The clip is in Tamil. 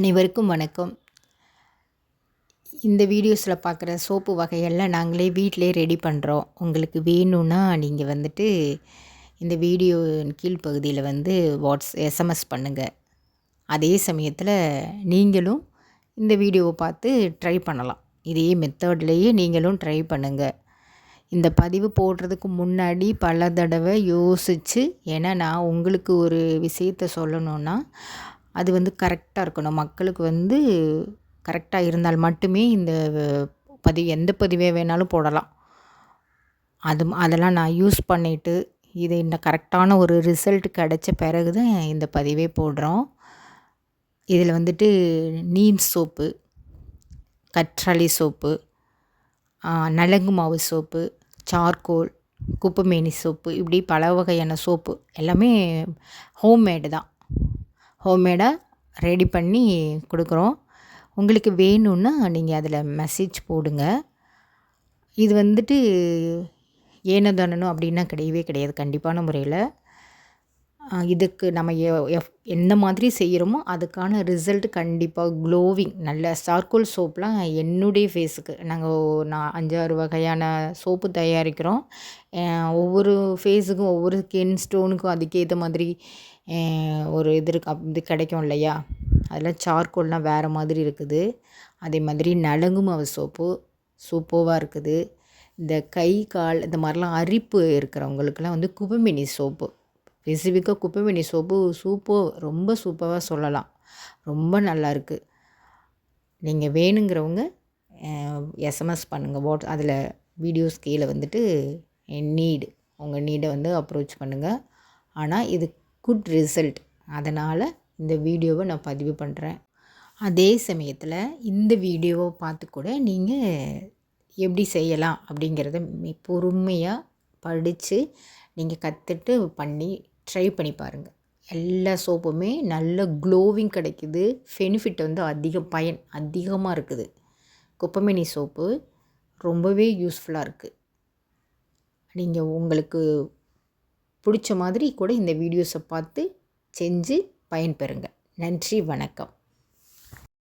அனைவருக்கும் வணக்கம். இந்த வீடியோஸில் பார்க்குற சோப்பு வகையெல்லாம் நாங்களே வீட்டிலே ரெடி பண்ணுறோம் உங்களுக்கு வேணும்னா நீங்கள் வந்துட்டு இந்த வீடியோ கீழ்ப்பகுதியில் வந்து வாட்ஸ் எஸ்எம்எஸ் பண்ணுங்கள் அதே சமயத்தில் நீங்களும் இந்த வீடியோவை பார்த்து ட்ரை பண்ணலாம். இதே மெத்தட்லேயே நீங்களும் ட்ரை பண்ணுங்கள் இந்த பதிவு போடுறதுக்கு முன்னாடி பல தடவை யோசித்து ஏன்னா நான் உங்களுக்கு ஒரு விஷயத்த சொல்லணுன்னா அது வந்து கரெக்டாக இருக்கணும். மக்களுக்கு வந்து கரெக்டாக இருந்தால் மட்டுமே இந்த பதிவு எந்த பதிவே வேணாலும் போடலாம். அது அதெல்லாம் நான் யூஸ் பண்ணிவிட்டு இது இந்த கரெக்டான ஒரு ரிசல்ட் கிடச்ச பிறகு தான் இந்த பதிவே போடுறோம். இதில் வந்துட்டு நீம் சோப்பு கற்றாழை சோப்பு நலங்கு மாவு சோப்பு சார்கோல் குப்பைமேனி சோப்பு இப்படி பல வகையான சோப்பு எல்லாமே ஹோம்மேடு தான். ஹோம்மேடாக ரெடி பண்ணி கொடுக்குறோம். உங்களுக்கு வேணும்னா நீங்கள் அதில் மெசேஜ் போடுங்க. இது வந்துட்டு ஏனோ தானணும் அப்படின்னா கிடையவே கிடையாது கண்டிப்பான முறையில். இதுக்கு நம்ம எஃப் எந்த மாதிரி செய்கிறோமோ அதுக்கான ரிசல்ட் கண்டிப்பாக க்ளோவிங் நல்ல சார்கோல் சோப்லாம் என்னுடைய ஃபேஸுக்கு நாங்கள் நான் அஞ்சாறு வகையான சோப்பு தயாரிக்கிறோம். ஒவ்வொரு ஃபேஸுக்கும் ஒவ்வொரு ஸ்கின் ஸ்டோனுக்கும் அதுக்கேற்ற மாதிரி ஒரு இது இருக்கு. இது கிடைக்கும் இல்லையா? அதில் சார்கோல்லாம் வேறு மாதிரி இருக்குது. அதே மாதிரி நலங்கு மாவு சோப்பு சூப்பராக இருக்குது. இந்த கை கால் இந்த மாதிரிலாம் அரிப்பு இருக்கிறவங்களுக்கெல்லாம் வந்து குபமினி சோப்பு ஸ்பெசிஃபிக்காக குப்பைமேனி சோப்பு சூப்போ ரொம்ப சூப்பராக சொல்லலாம். ரொம்ப நல்லாயிருக்கு நீங்கள் வேணுங்கிறவங்க எஸ்எம்எஸ் பண்ணுங்கள் வாட் அதில் வீடியோஸ் கீழே வந்துட்டு நீடு உங்கள் நீடை வந்து அப்ரோச் பண்ணுங்கள் ஆனால் இது குட் ரிசல்ட் அதனால் இந்த வீடியோவை நான் பதிவு பண்ணுறேன் அதே சமயத்தில் இந்த வீடியோவை பார்த்து கூட நீங்கள் எப்படி செய்யலாம் அப்படிங்கிறத பொறுமையாக படித்து நீங்கள் கற்றுட்டு பண்ணி ட்ரை பண்ணி பாருங்கள் எல்லா சோப்புமே நல்ல க்ளோவிங் கிடைக்குது. பெனிஃபிட் வந்து அதிக பயன் அதிகமாக இருக்குது. குப்பமேனி சோப்பு ரொம்பவே யூஸ்ஃபுல்லாக இருக்குது நீங்கள் உங்களுக்கு பிடிச்ச மாதிரி கூட இந்த வீடியோஸை பார்த்து செஞ்சு பயன்பெறுங்க. நன்றி வணக்கம்.